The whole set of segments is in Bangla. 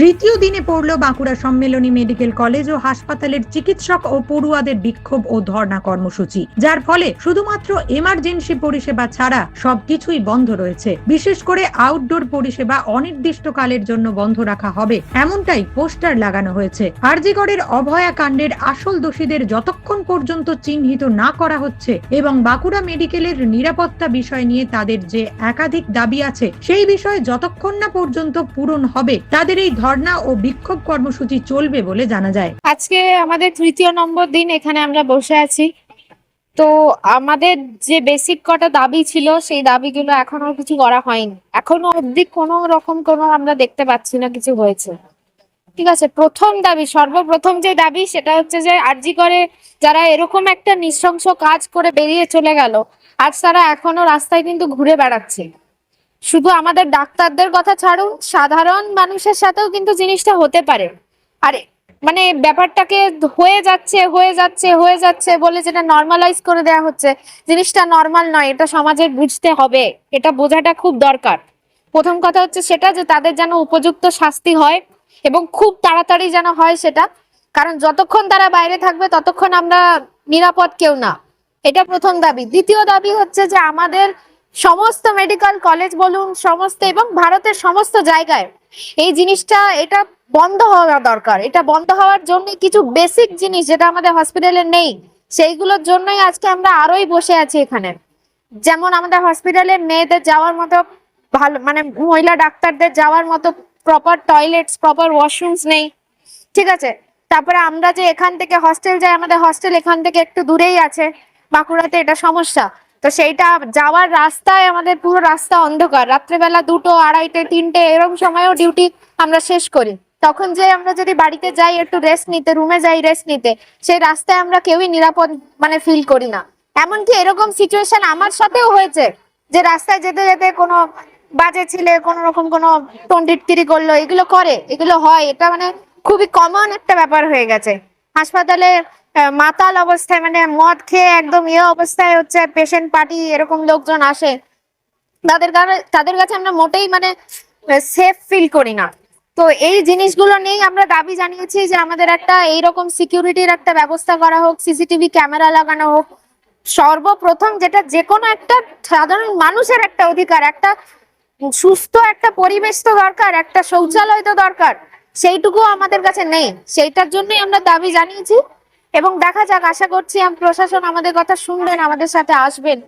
তৃতীয় দিনে পড়ল বাঁকুড়া সম্মেলনী মেডিকেল কলেজ ও হাসপাতালের চিকিৎসক ও পড়ুয়াদের বিক্ষোভ ও ধর্ণা কর্মসূচি, যার ফলে শুধুমাত্র এমার্জেন্সি পরিষেবা ছাড়া সবকিছুই বন্ধ রয়েছে। বিশেষ করে আউটডোর পরিষেবা অনির্দিষ্টকালের জন্য বন্ধ রাখা হবে, এমনটাই পোস্টার লাগানো হয়েছে। আরজিগড়ের অভয়া কাণ্ডের আসল দোষীদের যতক্ষণ পর্যন্ত চিহ্নিত না করা হচ্ছে এবং বাঁকুড়া মেডিকেলের নিরাপত্তা বিষয় নিয়ে তাদের যে একাধিক দাবি আছে, সেই বিষয়ে যতক্ষণ না পর্যন্ত পূরণ হবে, তাদের এই ধর্ণা ও বিক্ষোভ কর্মসূচি চলবে বলে জানা যায়। আজকে আমাদের তৃতীয় নম্বর দিন, এখানে আমরা বসে আছি। তো আমাদের যে বেসিক কটা দাবি ছিল, সেই দাবিগুলো এখনও কিছু করা হয়নি। এখনও অবধি কোনো রকম কোনো আমরা দেখতে পাচ্ছি না কিছু হয়েছে। ঠিক আছে, প্রথম দাবি, সর্বপ্রথম যে দাবি, সেটা হচ্ছে যে আরজি করে যারা এরকম একটা নৃশংস কাজ করে বেরিয়ে চলে গেল আজ তারা এখনও রাস্তায় কিন্তু ঘুরে বেড়াচ্ছে। শুধু আমাদের ডাক্তারদের কথা ছাড়ুন, সাধারণ মানুষের সাথেও কিন্তু জিনিসটা হতে পারে। আরে মানে ব্যাপারটাকে হয়ে যাচ্ছে হয়ে যাচ্ছে হয়ে যাচ্ছে বলে যেটা নর্মালাইজ করে দেওয়া হচ্ছে, জিনিসটা নর্মাল নয়, এটা সমাজের বুঝতে হবে, এটা বোঝাটা খুব দরকার। প্রথম কথা হচ্ছে সেটা যে তাদের যেন উপযুক্ত শাস্তি হয় এবং খুব তাড়াতাড়ি যেন হয় সেটা। কারণ যতক্ষণ তারা বাইরে থাকবে, ততক্ষণ আমরা নিরাপদ কেউ না। এটা প্রথম দাবি। দ্বিতীয় দাবি হচ্ছে যে আমাদের সমস্ত মেডিকেল কলেজ বলুন, সমস্ত এবং ভারতের সমস্ত জায়গায় এই জিনিসটা, এটা বন্ধ হওয়া দরকার। এটা বন্ধ হওয়ার জন্য কিছু বেসিক জিনিস যেটা আমাদের হসপিটালে নেই, সেইগুলোর জন্যই আজকে আমরা আরোই বসে আছি এখানে। যেমন আমাদের হসপিটালে মেয়েদের যাওয়ার মতো ভালো মানে মহিলা ডাক্তারদের যাওয়ার মতো প্রপার টয়লেটস প্রপার ওয়াশরুমস নেই, ঠিক আছে? তারপরে আমরা যে এখান থেকে হস্টেল যাই, আমাদের হস্টেল এখান থেকে একটু দূরেই আছে, বাঁকুড়াতে এটা সমস্যা। তো সেইটা যাওয়ার রাস্তায় আমাদের পুরো রাস্তা অন্ধকার। রাত্রেবেলা দুটো, আড়াইটে, তিনটে এরকম সময়ও ডিউটি আমরা শেষ করি। তখন যে আমরা যদি বাড়িতে যাই, একটু রেস্ট নিতে রুমে যাই রেস্ট নিতে, সেই রাস্তায় আমরা কেউই নিরাপদ মানে ফিল করি না। এমনকি এরকম সিচুয়েশন আমার সাথেও হয়েছে, যে রাস্তায় যেতে যেতে কোনো বাজে ছেলে, কোনো রকম কোনো টন্ডিটকিরি করল, এগুলো করে, এগুলো হয়। এটা মানে খুবই কমন একটা ব্যাপার হয়ে গেছে। হাসপাতালে মাতাল অবস্থায় মানে মদ খেয়ে একদম ইয়ে অবস্থায় হচ্ছে পেশেন্ট পার্টি এরকম লোকজন আসে। তাদের তাদের কাছে আমরা মোটেই মানে সেফ ফিল করি না। তো এই জিনিসগুলো নিয়েই আমরা দাবি জানিয়েছি যে আমাদের একটা এইরকম সিকিউরিটির একটা ব্যবস্থা করা হোক সিসিটিভি ক্যামেরা লাগানো হোক। সর্বপ্রথম যেটা যে কোনো একটা সাধারণ মানুষের একটা অধিকার, একটা সুস্থ একটা পরিবেশ তো দরকার, একটা শৌচালয় তো দরকার সেইটুকু আমাদের কাছে নেই। সেইটার জন্যই আমরা দাবি জানিয়েছি। এবং দেখা যাক, আশা করছি প্রশাসন আমাদের কথা শুনবেন, আমাদের সাথে আসবেন।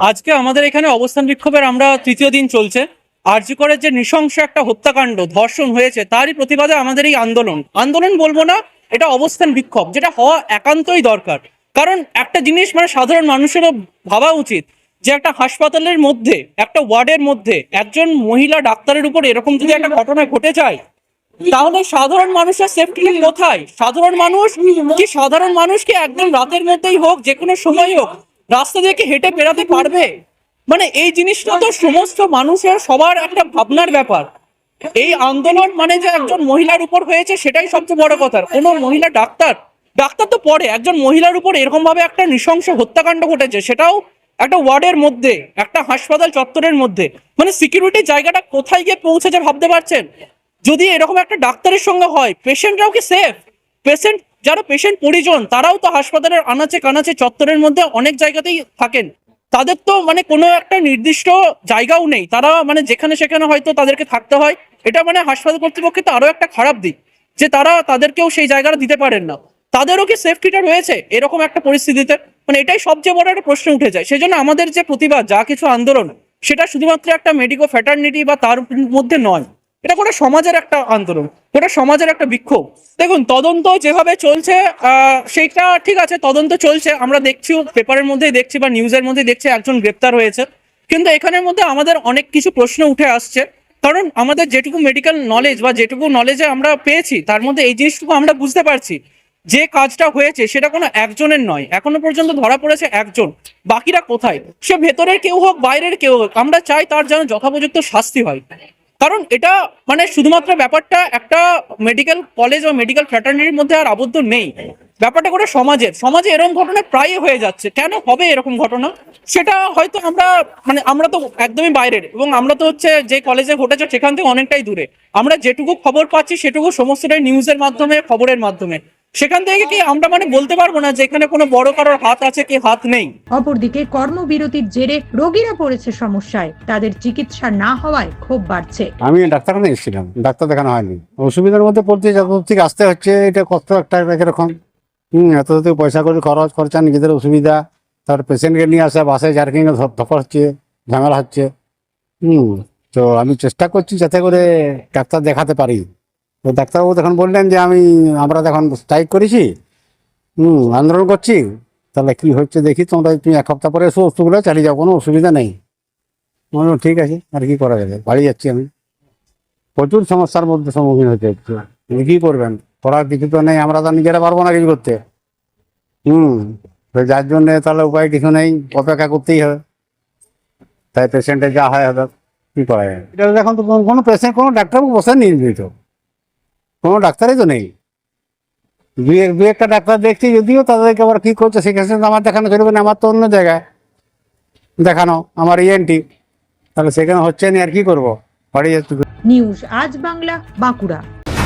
আজকে আমাদের এখানে অবস্থান বিক্ষোভের আমরা তৃতীয় দিন চলছে। আরজি করে যে নৃশংস একটা হত্যাকাণ্ড, ধর্ষণ হয়েছে, তারই প্রতিবাদে আমাদের এই আন্দোলন। আন্দোলন বলব না, এটা অবস্থান বিক্ষোভ, যেটা হওয়া একান্তই দরকার। কারণ একটা জিনিস মানে সাধারণ মানুষেরও ভাবা উচিত, যে একটা হাসপাতালের মধ্যে, একটা ওয়ার্ডের মধ্যে একজন মহিলা ডাক্তারের উপর এরকম যদি একটা ঘটনা ঘটে যায় তাহলে সাধারণ মানুষের সেফটি কোথায়? সাধারণ মানুষ কি সাধারণ মানুষকে একদম রাতের মধ্যেই হোক, যে কোনো সময় হোক, রাস্তা দিয়ে হেঁটে বেরাতে পারবে? মানে এই জিনিসটা তো সমস্ত মানুষের সবার একটা ভাবনার ব্যাপার। এই আন্দোলন মানে যে একজন মহিলার উপর হয়েছে, সেটাই সবচেয়ে বড় কথা। কোনো মহিলা ডাক্তার ডাক্তার তো পরে একজন মহিলার উপর এরকম ভাবে একটা নৃশংস হত্যাকাণ্ড ঘটেছে, সেটাও একটা ওয়ার্ডের মধ্যে, একটা হাসপাতাল চত্বরের মধ্যে। মানে সিকিউরিটির জায়গাটা কোথায় গিয়ে পৌঁছেছে ভাবতে পারছেন? যদি এরকম একটা ডাক্তারের সঙ্গে হয়, পেশেন্টরাও কি সেফ পেশেন্ট যারা পেশেন্ট পরিজন, তারাও তো হাসপাতালের আনাচে কানাচে চত্বরের মধ্যে অনেক জায়গাতেই থাকেন। তাদের তো মানে কোনো একটা নির্দিষ্ট জায়গাও নেই। তারা মানে যেখানে সেখানে হয়তো তাদেরকে থাকতে হয়। এটা মানে হাসপাতাল কর্তৃপক্ষের তো আরও একটা খারাপ দিক, যে তারা তাদেরকেও সেই জায়গাটা দিতে পারেন না। তাদেরও কি সেফটিটা রয়েছে এরকম একটা পরিস্থিতিতে? মানে এটাই সবচেয়ে বড় একটা প্রশ্ন উঠে যায়। সেই জন্য আমাদের যে প্রতিবাদ, যা কিছু আন্দোলন, সেটা শুধুমাত্র একটা মেডিকো ফ্যাটার্নিটি বা তার মধ্যে নয়। এটা গোটা সমাজের একটা আন্দোলন গোটা সমাজের একটা বিক্ষোভ। দেখুন, তদন্ত যেভাবে চলছে সেইটা ঠিক আছে, তদন্ত চলছে। আমরা দেখছি, পেপারের মধ্যেই দেখছি বা নিউজের মধ্যে দেখছি একজন গ্রেপ্তার হয়েছে। কিন্তু এখানের মধ্যে আমাদের অনেক কিছু প্রশ্ন উঠে আসছে। কারণ আমাদের যেটুকু মেডিকেল নলেজ বা যেটুকু নলেজে আমরা পেয়েছি, তার মধ্যে এই জিনিসটুকু আমরা বুঝতে পারছি। যে কাজটা হয়েছে, সেটা কোনো একজনের নয়। এখনও পর্যন্ত ধরা পড়েছে একজন। বাকিরা কোথায়? সে ভেতরের কেউ হোক, বাইরের কেউ হোক, আমরা চাই তার যেন যথোপযুক্ত শাস্তি হয়। কারণ এটা মানে শুধুমাত্র ব্যাপারটা একটা মেডিকেল কলেজ বা মেডিকেল ফ্র্যাটার্নিটির মধ্যে আর আবদ্ধ নেই। ব্যাপারটা করে সমাজের। সমাজে এরকম ঘটনা প্রায়ই হয়ে যাচ্ছে। কেন হবে এরকম ঘটনা? সেটা হয়তো আমরা মানে আমরা তো একদমই বাইরের এবং আমরা তো হচ্ছে যে কলেজে ঘটেছে সেখান থেকে অনেকটাই দূরে। আমরা যেটুকু খবর পাচ্ছি সেটুকু সমস্তটাই নিউজের মাধ্যমে, খবরের মাধ্যমে। সেখান থেকে কি আমরা মানে বলতে পারব না যে এখানে কোনো বড় কারোর হাত আছে কি হাত নেই? অপরদিকে কর্মবিরতির জেরে রোগীরা পড়েছে সমস্যায়। তাদের চিকিৎসা না হওয়ায় ক্ষোভ বাড়ছে। আমি ডাক্তারখানে এসেছিলাম। ডাক্তার দেখানো হয়নি। অসুবিধার মধ্যে পড়তে যত থেকে আসতে হচ্ছে এটা কষ্ট একটা একরকম হুম এত পয়সা করে খরচ খরচা নিজেদের অসুবিধা তারপর পেশেন্টকে নিয়ে আসা বাসে জার্কিং ধকর হচ্ছে ঝামেলা হচ্ছে। হুম তো আমি চেষ্টা করছি যাতে করে ডাক্তার দেখাতে পারি। তো ডাক্তারবাবু তখন বললেন যে আমি আমরা তখন স্ট্রাইক করেছি হুম আন্দোলন করছি তাহলে কি হচ্ছে দেখি তোমরা তুমি এক সপ্তাহ পরে এসো ওষুধগুলো চালিয়ে যাও কোনো অসুবিধা নেই। বললাম, ঠিক আছে আর কি করা যাবে? বাড়ি যাচ্ছি আমি। প্রচুর সমস্যার মধ্যে সম্মুখীন হতে হচ্ছে। কি করবেন? করার কিছু তো নেই আমরা তো নিজেরা পারব না কিছু করতে। হুম তো যার জন্য তাহলে উপায় কিছু নেই অপেক্ষা করতেই হবে। তাই পেশেন্টের যা হয় হবে কী করা যায় এটা এখন তো কোনো- পেশেন্ট কোনো ডাক্তারবাবু বসে নিয়ে তো। কোনো ডাক্তারই তো নেই। দু একটা ডাক্তার দেখছি, যদিও তাদেরকে আবার কী করছে তো আমার দেখানো চলবে না, আমার তো অন্য জায়গায় দেখানো, আমার ইএনটি তাহলে সেখানে হচ্ছে না, আর কি করব? নিউজ আজ বাংলা, বাঁকুড়া।